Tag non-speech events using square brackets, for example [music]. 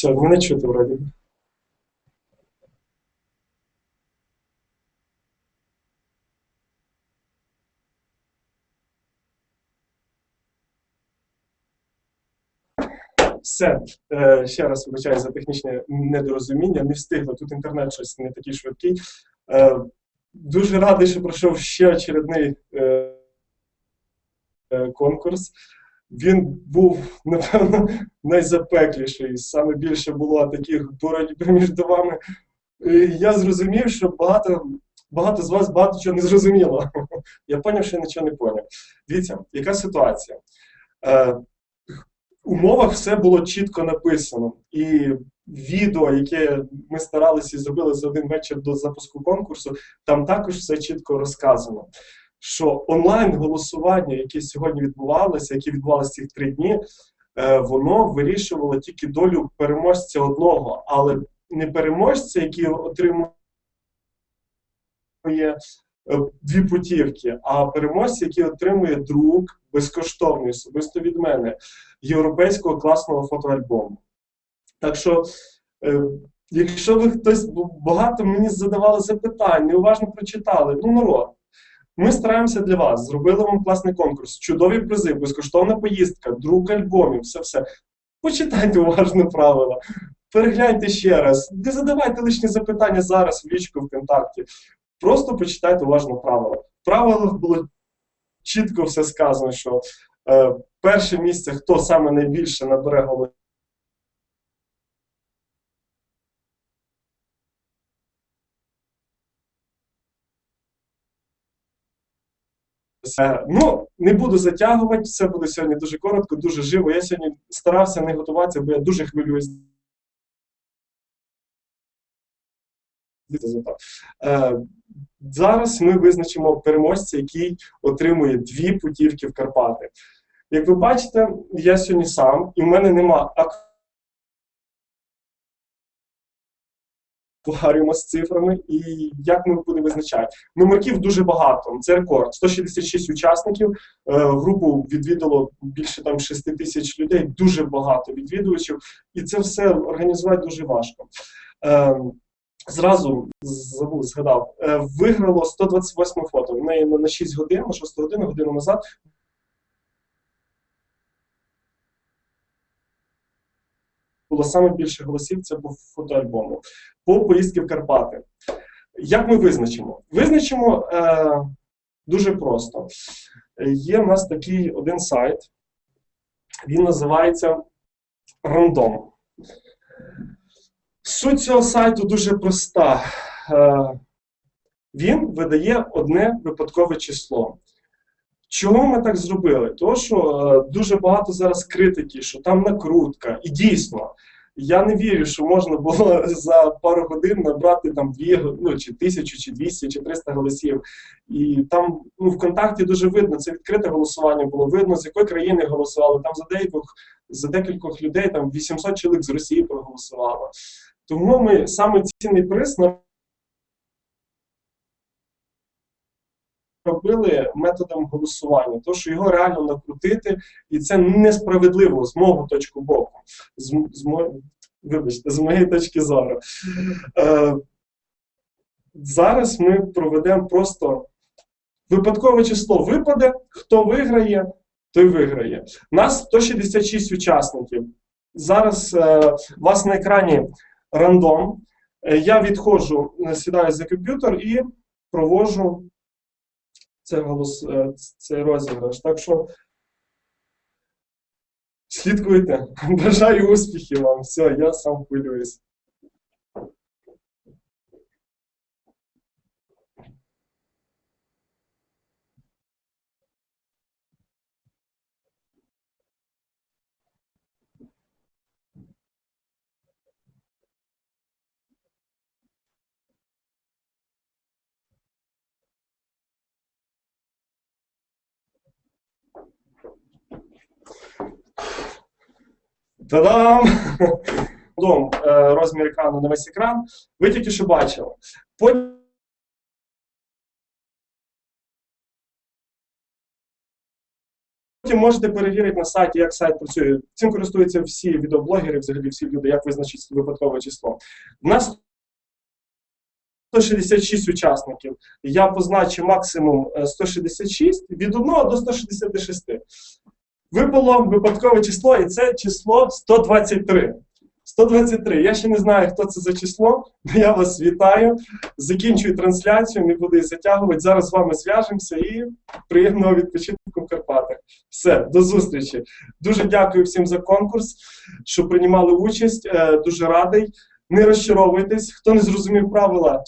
Все, мене чути вроді. Все, Е, ще раз вибачаю за технічне недорозуміння, не встигло. Тут інтернет щось не такий швидкий. Е, Дуже радий, що пройшов ще очередний е, конкурс. Він був, напевно, найзапекліший. Саме більше було таких боротьби між вами. І я зрозумів, що багато, багато з вас багато чого не зрозуміло. Я зрозумів, що я нічого не зрозумів. Дивіться, яка ситуація? Е, в умовах все було чітко написано. І відео, яке ми старалися і зробили за один вечір до запуску конкурсу, там також все чітко розказано. Що онлайн-голосування, яке сьогодні відбувалося, яке відбувалося ці три дні, е, воно вирішувало тільки долю переможця одного, але не переможця, який отримує е, дві путівки, а переможця, який отримує друк безкоштовний, особисто від мене, європейського класного фотоальбому. Так що, е, якщо ви хтось багато мені задавали запитань, неуважно прочитали, ну народ. Ми стараємося для вас, зробили вам класний конкурс, чудові призи, безкоштовна поїздка, друк альбомів, все все. Почитайте уважно правила, перегляньте ще раз, не задавайте лишні запитання зараз в лічку ВКонтакті. Просто почитайте уважно правила. В правилах було чітко все сказано, що е, перше місце, хто саме найбільше набере голосів, Е, Ну, не буду затягувати, все буде сьогодні дуже коротко, дуже живо. Я сьогодні старався не готуватися, бо я дуже хвилююсь. Е, Зараз ми визначимо переможця, який отримує дві путівки в Карпати. Як ви бачите, я сьогодні сам, і в мене нема акваріума з цифрами, і як ми будемо визначати? Номерків дуже багато. Це рекорд. 166 учасників. Е, групу відвідало більше там 6 тисяч людей, дуже багато відвідувачів, і це все організувати дуже важко. Е, Зразу забув, згадав, е, виграло 128 фото. В неї на 6 годин, на 6 годину, годину назад. Було саме більше голосів, це був фотоальбому. По поїздки в Карпати. Як ми визначимо? Визначимо е, дуже просто. Є в нас такий один сайт, він називається Random. Суть цього сайту дуже проста. Е, він видає одне випадкове число. Чого ми так зробили? Тому що е, дуже багато зараз критики, що там накрутка. І дійсно, я не вірю, що можна було [laughs] за пару годин набрати там дві, ну, чи тисячу, чи двісті, чи триста голосів. І там ну, ВКонтакті дуже видно, це відкрите голосування було видно, з якої країни голосували. Там за деяких, за декількох людей там 800 чоловік з Росії проголосувало. Тому ми саме цінний приз робили методом голосування, тому що його реально накрутити, і це несправедливо з мого точку боку. З, з. Вибачте, з моєї точки зору. Е, Зараз ми проведемо просто випадкове число випаде, хто виграє, той виграє. Нас 166 учасників. Зараз е, у вас на екрані рандом. Е, я відходжу, сідаю за комп'ютер і провожу це голос, е, цей розіграш. Так що слідкуйте. [laughs] Бажаю успіхів вам. Все, я сам хвилююсь. Та-дам! Дом, е, розмір екрану на весь екран. Ви тільки що бачили. Потім можете перевірити на сайті, як сайт працює. Цим користуються всі відеоблогери, взагалі всі люди, як визначити випадкове число. У нас 166 учасників. Я позначив максимум е, 166 від 1 до 166. Випало випадкове число, і це число 123. 123. Я ще не знаю, хто це за число. але Я вас вітаю. Закінчую трансляцію, не буду її затягувати. Зараз з вами зв'яжемося і приємного відпочинку в Карпатах. Все, до зустрічі. Дуже дякую всім за конкурс, що приймали участь. Е, Дуже радий. Не розчаровуйтесь. Хто не зрозумів правила,